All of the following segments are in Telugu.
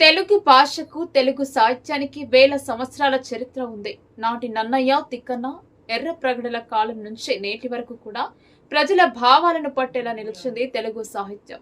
తెలుగు భాషకు తెలుగు సాహిత్యానికి వేల సంవత్సరాల చరిత్ర ఉంది. నాటి నన్నయ్య తిక్కన్న ఎర్ర ప్రగడల కాలం నుంచి నేటి వరకు కూడా ప్రజల భావాలను పట్టేలా నిలిచింది తెలుగు సాహిత్యం.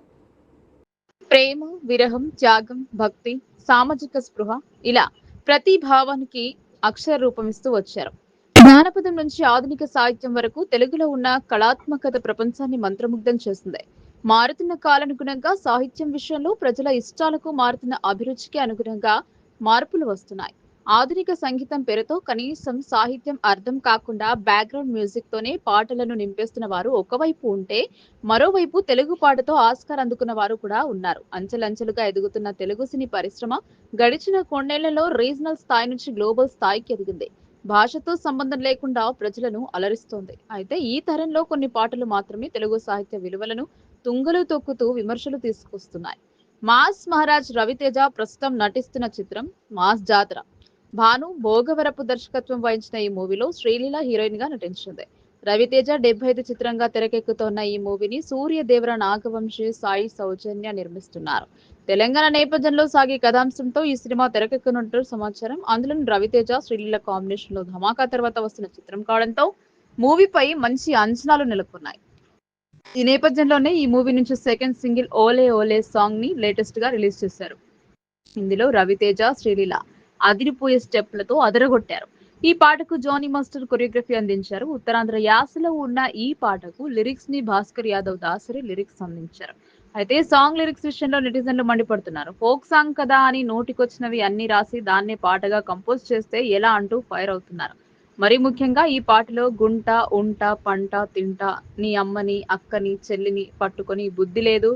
ప్రేమ విరహం త్యాగం భక్తి సామాజిక స్పృహ ఇలా ప్రతి భావానికి అక్షర రూపమిస్తూ వచ్చారు. జ్ఞానపదం నుంచి ఆధునిక సాహిత్యం వరకు తెలుగులో ఉన్న కళాత్మకత ప్రపంచాన్ని మంత్రముగ్ధం చేసింది. మారుతున్న కాలానుగుణంగా సాహిత్యం విషయంలో ప్రజల ఇష్టాలకు మారుతున్న అభిరుచికి అనుగుణంగా మార్పులు వస్తున్నాయి. ఆధునిక సంగీతం పేరుతో కనీసం సాహిత్యం అర్థం కాకుండా బ్యాక్గ్రౌండ్ మ్యూజిక్ తోనే పాటలను నింపేస్తున్న వారు ఒకవైపు ఉంటే మరోవైపు తెలుగు పాటతో ఆస్కార్ అందుకున్న వారు కూడా ఉన్నారు. అంచెలంచెలుగా ఎదుగుతున్న తెలుగు సినీ పరిశ్రమ గడిచిన కొన్నేళ్ళలో రీజనల్ స్థాయి నుంచి గ్లోబల్ స్థాయికి ఎదిగింది. భాషతో సంబంధం లేకుండా ప్రజలను అలరిస్తోంది. అయితే ఈ తరంలో కొన్ని పాటలు మాత్రమే తెలుగు సాహిత్య విలువలను తుంగలు తొక్కుతూ విమర్శలు తీసుకొస్తున్నాయి. మాస్ మహారాజ్ రవితేజ ప్రస్తుతం నటిస్తున్న చిత్రం మాస్ జాతర. భాను భోగవరపు దర్శకత్వం వహించిన ఈ మూవీలో శ్రీలీల హీరోయిన్గా నటించింది. రవితేజ డెబ్బై ఐదు చిత్రంగా తెరకెక్కుతోన్న ఈ మూవీని సూర్యదేవర నాగవంశీ సాయి సౌజన్య నిర్మిస్తున్నారు. తెలంగాణ నేపథ్యంలో సాగే కథాంశంతో ఈ సినిమా తెరకెక్కనున్నట్టు సమాచారం. అందులో రవితేజ శ్రీలీల కాంబినేషన్లో ధమాకా తర్వాత వస్తున్న చిత్రం కావడంతో మూవీపై మంచి అంచనాలు నెలకొన్నాయి. ఈ నేపథ్యంలోనే ఈ మూవీ నుంచి సెకండ్ సింగిల్ ఓలే ఓలే సాంగ్ని లేటెస్ట్గా రిలీజ్ చేశారు. ఇందులో రవితేజ శ్రీలీల అదిరిపోయే స్టెప్లతో అదరగొట్టారు. ఈ పాటకు జానీ మాస్టర్ కొరియోగ్రఫీ అందించారు. ఉత్తరాంధ్ర యాసలో ఉన్న ఈ పాటకు లిరిక్స్ని భాస్కర్ యాదవ్ దాసరి లిరిక్స్ అందించారు. అయితే సాంగ్ లిరిక్స్ విషయంలో నెటిజన్లు మండిపడుతున్నారు. ఫోక్ సాంగ్ కదా అని నోటికొచ్చినవి అన్ని రాసి దాన్నే పాటగా కంపోజ్ చేస్తే ఎలా అంటూ ఫైర్ అవుతున్నారు. మరి ముఖ్యంగా ఈ పాటలో గుంట ఉంట పంట తింట నీ అమ్మని అక్కని చెల్లిని పట్టుకొని బుద్ధి లేదు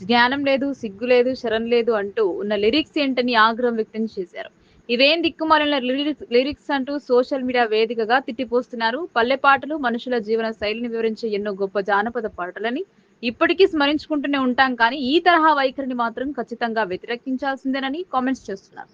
జ్ఞానం లేదు సిగ్గు లేదు శరణ్ లేదు అంటూ ఉన్న లిరిక్స్ ఏంటని ఆగ్రహం వ్యక్తం చేశారు. ఇవేం దిక్కుమాలిన లిరిక్స్ లిరిక్స్ అంటూ సోషల్ మీడియా వేదికగా తిట్టిపోస్తున్నారు. పల్లె పాటలు మనుషుల జీవన శైలిని వివరించే ఎన్నో గొప్ప జానపద పాటలని ఇప్పటికీ స్మరించుకుంటూనే ఉంటాం కానీ ఈ తరహా వైఖరిని మాత్రం ఖచ్చితంగా వ్యతిరేకించాల్సిందేనని కామెంట్స్ చేస్తున్నారు.